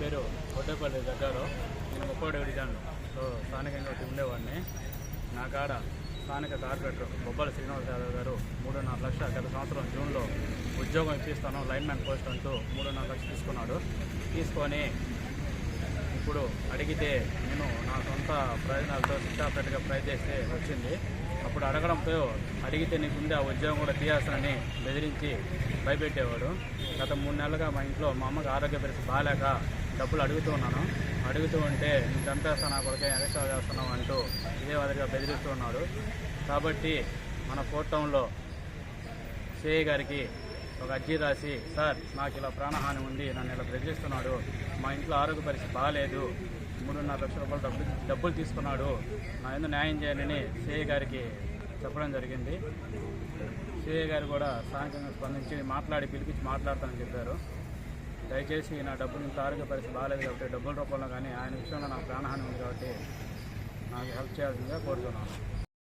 పేరు కొట్టేపల్లి దగ్గరలో నేను ముప్పై డివిజన్లో స్థానికంగా ఒకటి ఉండేవాడిని. నా కాడ స్థానిక కార్పొరేటర్ బొబ్బల శ్రీనివాస యాదవ్ గారు మూడున్నర లక్షల గత సంవత్సరం జూన్లో ఉద్యోగం ఇప్పిస్తాను లైన్మ్యాన్ పోస్ట్ అంటూ మూడున్నర లక్షలు తీసుకున్నాడు. తీసుకొని ఇప్పుడు అడిగితే నేను నా సొంత ప్రయోజనాలతో సిట్టాపేటగా ప్రయత్నిస్తే వచ్చింది. అప్పుడు అడగడంతో అడిగితే నీకు ఉండే ఆ ఉద్యోగం కూడా తీయాల్సినని బెదిరించి భయపెట్టేవాడు. గత మూడు నెలలుగా మా ఇంట్లో మా అమ్మకి ఆరోగ్య పరిస్థితి బాగాలేక డబ్బులు అడుగుతూ ఉన్నాను. అడుగుతూ ఉంటే నేను చంపేస్తాను నా కొడుకే ఎగస్ట్రా చేస్తున్నావు అంటూ ఇదే మాదిరిగా బెదిరిస్తూ ఉన్నాడు. కాబట్టి మన ఫోర్ టౌన్లో సిఐ గారికి ఒక అర్జీ రాసి సార్ నాకు ఇలా ప్రాణహాని ఉంది నన్ను ఇలా బెదిరిస్తున్నాడు మా ఇంట్లో ఆరోగ్య పరిస్థితి బాగాలేదు మూడున్నర లక్షల రూపాయలు డబ్బులు డబ్బులు తీసుకున్నాడు నా ఎందుకు న్యాయం చేయాలని సిఐ గారికి చెప్పడం జరిగింది. సిఐ గారు కూడా స్థానికంగా స్పందించి మాట్లాడి పిలిపించి మాట్లాడతానని చెప్పారు. దయచేసి నా డబ్బులు ఇంత ఆరోగ్య పరిస్థితి బాగాలేదు కాబట్టి డబ్బుల రూపంలో కానీ ఆయన విషయంలో నాకు ప్రాణహాని ఉంది కాబట్టి నాకు హెల్ప్ చేయాల్సిందిగా కోరుతున్నాను.